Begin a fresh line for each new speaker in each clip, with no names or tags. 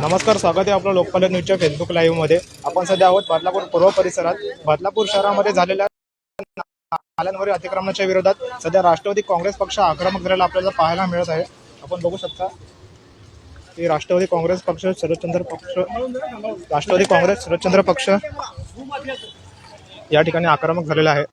नमस्कार स्वागत आहे आपलं लोकपाल न्यूजच्या फेसबुक लाईव्हमध्ये. आपण सध्या आहोत बदलापूर पूर्व परिसरात. बदलापूर शहरामध्ये झालेल्या नाल्यांवरील अतिक्रमणाच्या विरोधात सध्या राष्ट्रवादी काँग्रेस पक्ष आक्रमक झालेला आपल्याला पाहायला मिळत आहे. आपण बघू शकता की राष्ट्रवादी काँग्रेस पक्ष शरदचंद्र पक्ष राष्ट्रवादी काँग्रेस शरदचंद्र पक्ष या ठिकाणी आक्रमक झालेला आहे.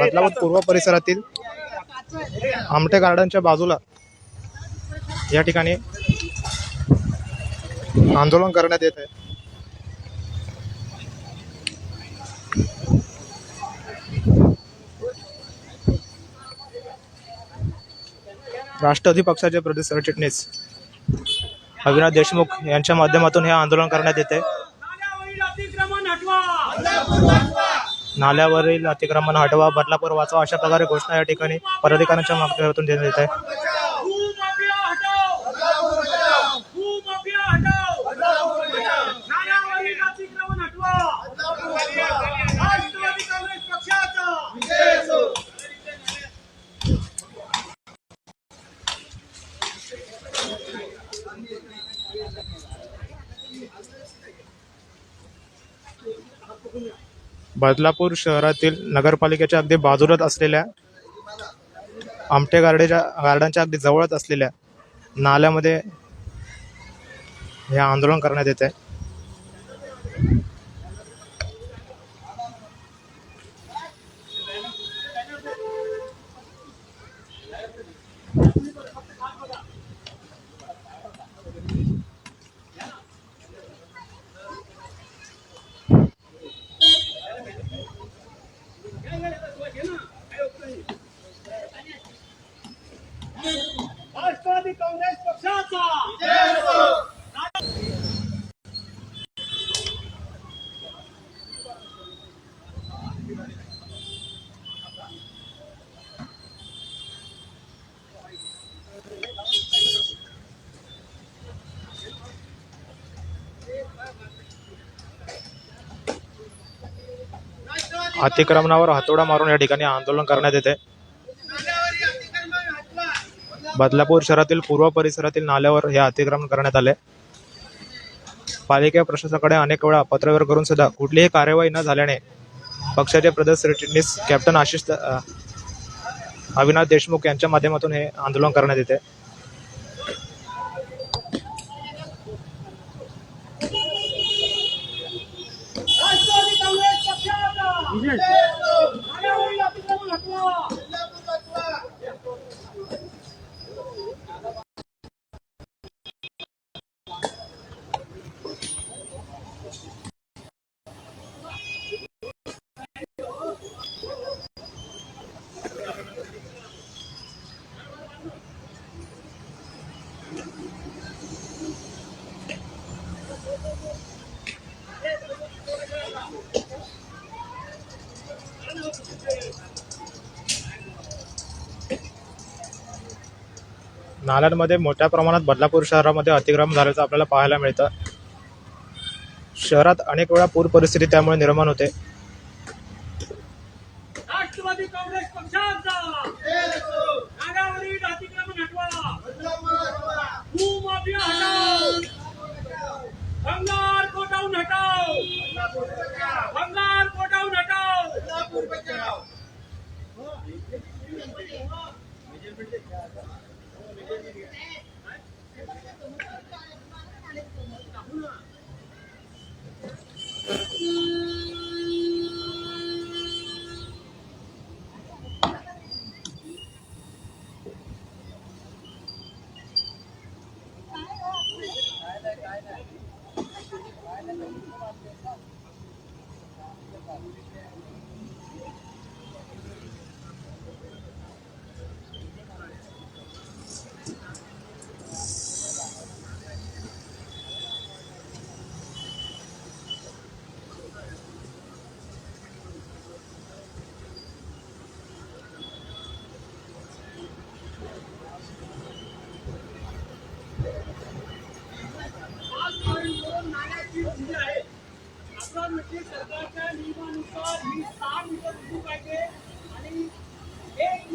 बदलापूर पूर्व परिसरातील आमटे गार्डनच्या बाजूला या ठिकाणी आंदोलन करण्यात येत आहे. राष्ट्रवादी पक्षाचे प्रदेश सरचिटणीस अविनाश देशमुख यांच्या माध्यमातून हे आंदोलन करण्यात येते.
नाल्यावरील अतिक्रमण हटवा
नाल्यावरील अतिक्रमण हटवा बदलापूर वाचवा अशा प्रकारे घोषणा या ठिकाणी पदाधिकाऱ्यांच्या माध्यमातून देण्यात येत आहे
भूमाफिया हटाओ भूमाफिया हटाओ नाल्यावरील अतिक्रमण हटवा राष्ट्रवादी काँग्रेस पक्षाचा
बदलापूर शहरातील नगरपालिकेच्या अगदी बाजूलाच असलेल्या आमटे गार्डेच्या गार्डनच्या अगदी जवळच असलेल्या नाल्यामध्ये हे आंदोलन करण्यात येत आहे
राष्ट्रवादी काँग्रेस पक्षाचा
अतिक्रमणावर हातोडा मारून या ठिकाणी आंदोलन करण्यात येते. बदलापूर शहरातील पूर्व परिसरातील नाल्यावर हे अतिक्रमण करण्यात आले. पालिका प्रशासनाकडे अनेक वेळा पत्रव्यवहार करून सुद्धा कुठलीही कार्यवाही न झाल्याने पक्षाचे प्रदेश सरचिटणीस कॅप्टन आशिष अविनाश देशमुख यांच्या माध्यमातून हे आंदोलन करण्यात येते. नाल्यांमध्ये मोठ्या प्रमाणात बदलापूर शहरामध्ये अतिक्रमण झाल्याचं आपल्याला पाहायला मिळतं. शहरात अनेक वेळा पूर परिस्थिती त्यामुळे निर्माण होते.
राष्ट्रवादी काँग्रेस पक्षाचा 我这个谁？来，谁把这东西干的？他妈的，哪里这么脏呢？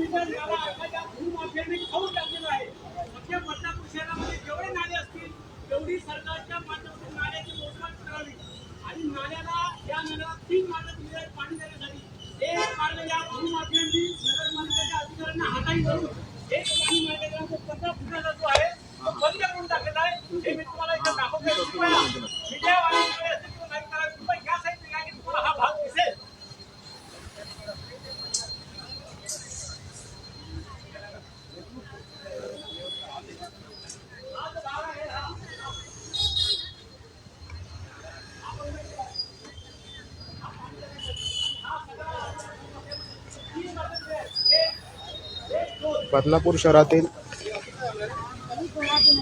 विसर्जन याला एखाद्या टाकलेलं आहे. मध्य बदलापूर शहरामध्ये जेवढे नाले असतील तेवढी सरकारच्या माध्यमातून नाल्याची मोजमाप करावी. आणि नाल्याला या नाल्याला तीन मार्ग दिले आहेत पाणी देण्यासाठी. एक मार्ग या भूमाफियांनी नगरपालिकेच्या अधिकाऱ्यांना हाताळी करून एक पाणी मार्ग कचरा फुटाचा जो आहे. तो बंद करून टाकलेला आहे. हे मी तुम्हाला इथं दाखवतो
बदलापूर शहरातील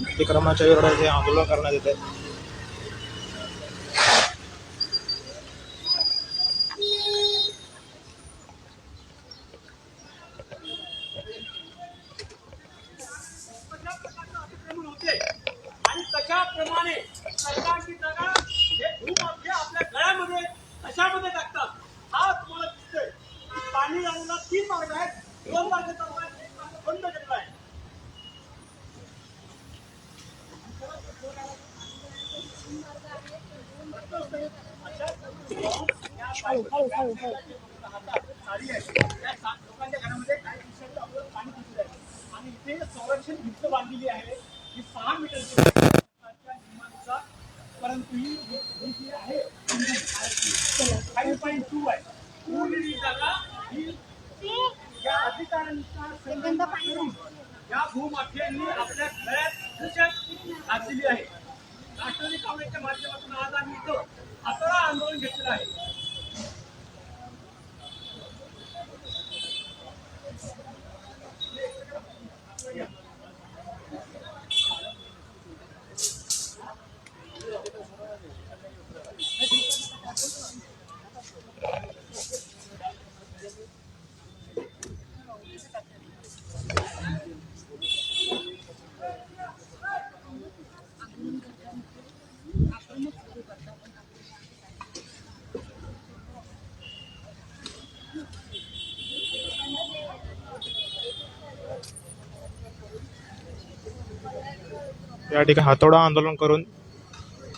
अतिक्रमणाच्या विरोधात हे आंदोलन करण्यात येते
अतिक्रमण होते आणि कशाप्रमाणे सरकारची जागा हे भूमाफिया आपल्या गळ्यामध्ये कशामध्ये टाकतात हा तुम्हाला दिसतोय पाणी जाण्याला तीन मार्ग आहेत दोन मार्ग चालू आहेत एक मार्ग बंद केलेला आहे साडी आहे त्या सा- लोकांच्या घरामध्ये काही दिवसांनी आपल्याला पाणी घुसलं आहे आणि इथे संरक्षण भिंत बांधलेली आहे ही सहा मीटरची आहे. परंतु ही जी आहे फाईव्ह पॉईंट टू आहे उरलेली जागा ही या अधिकाऱ्यांचा संबंध करून या भूमाफियांनी आपल्या घरात घुसत घातलेली आहे राष्ट्रवादी काँग्रेसच्या माध्यमातून आज आम्ही इथं हातोडा आंदोलन घेतलेलं आहे
या ठिकाणी हातोडा आंदोलन करून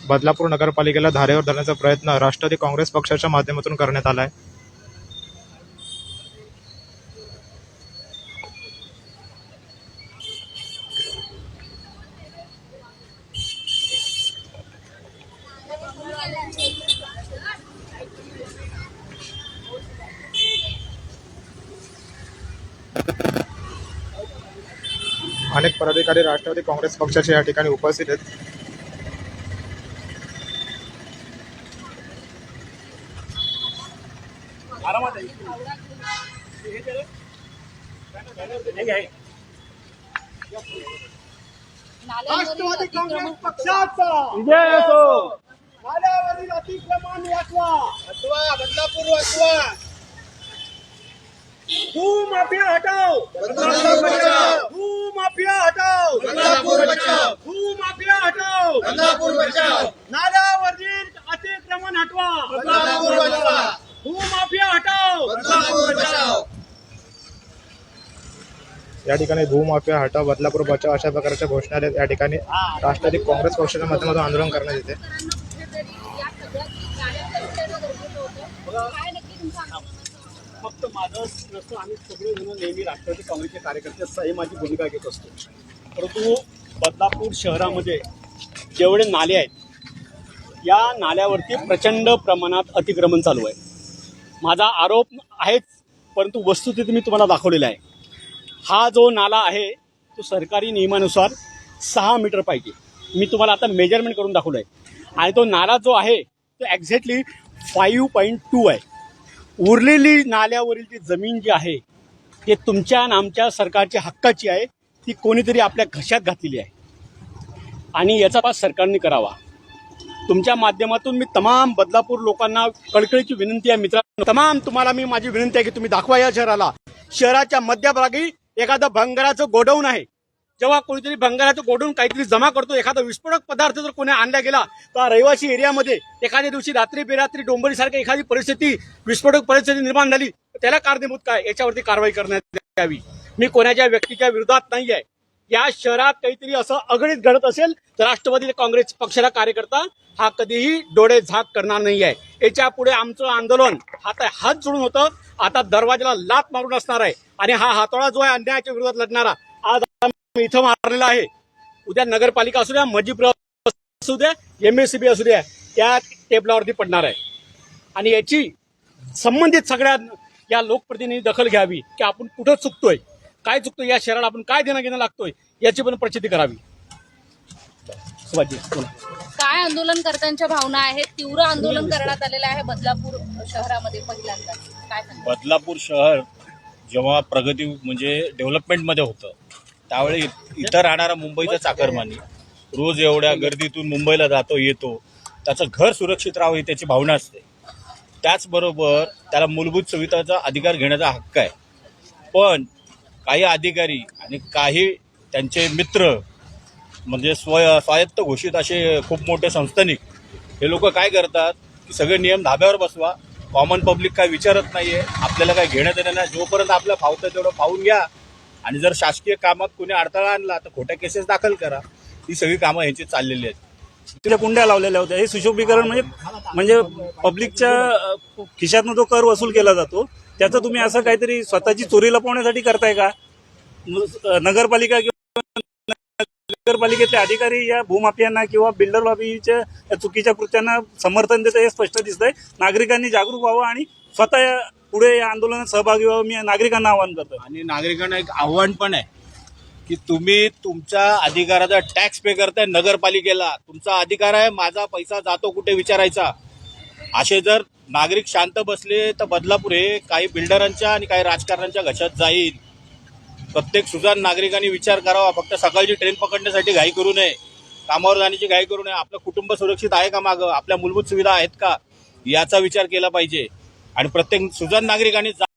बदलापूर नगरपालिकेला धारेवर धरण्याचा प्रयत्न राष्ट्रवादी काँग्रेस पक्षाच्या माध्यमातून करण्यात आला आहे अनेक पदाधिकारी राष्ट्रवादी काँग्रेस पक्षाचे या ठिकाणी उपस्थित आहेत.
हे. हे हे. राष्ट्रवादी काँग्रेस पक्षाचा.
विजय असो.
नाल्यावरील अतिक्रमण वाचवा.
बदलापूर वाचवा.
भूमाफिया हटाओ.
बदलापूर बचाव
भूमाफिया हटाओ!
बदलापूर बचाव
भूमाफिया हटाओ!
बदलापूर बचाव
नाल्यावरील अतिक्रमण हटवा!
बदलापूर वाचवा
भूमाफिया हटाओ!
बदलापूर बचाव
या ठिकाणी भूमाफिया हटाव बदलापूर बचाव अशा प्रकारच्या घोषणा आहेत. या ठिकाणी राष्ट्रवादी काँग्रेस पक्षाच्या माध्यमातून आंदोलन करण्यात येते
काय नक्की तुमचं आंदोलन?
फक्त माझंच नसतं आम्ही सगळेजण नेहमी राष्ट्रवादी काँग्रेसचे कार्यकर्ते सही माझी भूमिका घेत असतो. परंतु बदलापूर शहरामध्ये जेवढे नाले आहेत या नाल्यावरती प्रचंड प्रमाणात अतिक्रमण चालू आहे. माझा आरोप आहेच परंतु वस्तुस्थिती मी तुम्हाला दाखवलेला आहे. हा जो नाला आहे तो सरकारी नियमानुसार सहा मीटर पाहिजे मी तुम्हाला आता मेजरमेंट करून दाखवलं आहे आणि तो नाला जो आहे तो एक्झॅक्टली फाईव्ह पॉईंट टू आहे. उरलेली नाल्यावरील जी जमीन जी आहे ते तुमच्या आणि आमच्या सरकारच्या हक्काची आहे ती कोणीतरी आपल्या घशात घातलेली आहे. आणि याचा पास सरकारने करावा. तुमच्या माध्यमातून मी तमाम बदलापूर लोकांना कळकळीची विनंती आहे मित्रांनो. तमाम तुम्हाला मी माझी विनंती आहे की तुम्ही दाखवा या शहराला. शहराच्या मध्यभागी एखादं भंगाराचं गोडाऊन आहे. जेव्हा कोणीतरी भंगाराचं गोडून काहीतरी जमा करतो एखादा विस्फोटक पदार्थ जर कोणी आणला गेला तर रहिवासी एरियामध्ये एखाद्या दिवशी रात्री बेरात्री डोंबरीसारखी एखादी परिस्थिती विस्फोटक परिस्थिती निर्माण झाली तर त्याला कारणीभूत काय? याच्यावरती कारवाई करण्यात यावी. मी कोणाच्या व्यक्तीच्या विरोधात नाही आहे. या शहरात काहीतरी असं अगणित घडत असेल तर राष्ट्रवादी काँग्रेस पक्षाचा कार्यकर्ता हा कधीही डोळे झाक करणार नाही आहे. याच्यापुढे आमचं आंदोलन आता हात जोडून होतं. आता दरवाजाला लात मारून असणार आहे. आणि हा हातोळा जो आहे अन्यायाच्या विरोधात लढणारा इथं मारलेला आहे. उद्या नगरपालिका असू द्या मजिब असू द्या एम एस सी बी असू द्या त्या टेबलावरती पडणार आहे. आणि याची संबंधित सगळ्या या लोकप्रतिनिधी दखल घ्यावी की आपण कुठं चुकतोय काय चुकतोय या शहराला आपण काय देणं घेणं लागतोय याची पण प्रचिती करावी.
काय आंदोलनकर्त्यांच्या भावना आहेत? तीव्र आंदोलन करण्यात आलेलं आहे बदलापूर शहरामध्ये पहिल्यांदा. काय?
बदलापूर शहर जेव्हा प्रगती म्हणजे डेव्हलपमेंटमध्ये होतं त्यावेळी इथं राहणारा मुंबईचा चाकरमानी रोज एवढ्या गर्दीतून मुंबईला जातो येतो. त्याचं घर सुरक्षित राहावं ही त्याची भावना असते. त्याचबरोबर त्याला मूलभूत सुविधाचा अधिकार घेण्याचा हक्क आहे. पण काही अधिकारी आणि काही त्यांचे मित्र म्हणजे स्व स्वायत्त घोषित असे खूप मोठे संस्थानिक हे लोक काय करतात? की सगळे नियम धाब्यावर बसवा. कॉमन पब्लिक काय विचारत नाही आहे आपल्याला काय घेण्यात येणार नाही. जोपर्यंत आपलं फावतं तेवढं फावून घ्या. आणि जर शासकीय कामात कोणी अडथळा आणला तर खोट्या केसेस दाखल करा. ही सगळी कामं यांची चाललेली आहेत.
तिथे कुंड्या लावलेल्या होत्या. हे सुशोभीकरण म्हणजे म्हणजे पब्लिकच्या खिशातनं जो कर वसूल केला जातो त्याचं तुम्ही असं काहीतरी स्वतःची चोरी लपवण्यासाठी करताय का? नगरपालिका किंवा नगरपालिकेतले अधिकारी या भूमाफियांना किंवा बिल्डर बाबीच्या चुकीच्या कृत्यांना समर्थन देतं हे स्पष्ट दिसतंय. नागरिकांनी जागरूक व्हावं आणि स्वतः पुढे या आंदोलनात सहभागी व्हावं मी नागरिकांना आवाहन करतो
आणि नागरिकांना एक आव्हान पण आहे की तुम्ही तुमच्या अधिकाराचा टॅक्स पे करताय नगरपालिकेला. तुमचा अधिकार आहे माझा पैसा जातो कुठे विचारायचा? असे जर नागरिक शांत बसले तर बदलापूर हे काही बिल्डरांच्या आणि काही राजकारण्यांच्या घशात जाईल. प्रत्येक सुजाण नागरिकांनी विचार करावा फक्त सकाळची ट्रेन पकडण्यासाठी घाई करू नये. कामावर जाण्याची घाई करू नये. आपलं कुटुंब सुरक्षित आहे का मागं? आपल्या मूलभूत सुविधा आहेत का? याचा विचार केला पाहिजे. आणि प्रत्येक सुजन नागरिकांनी जा-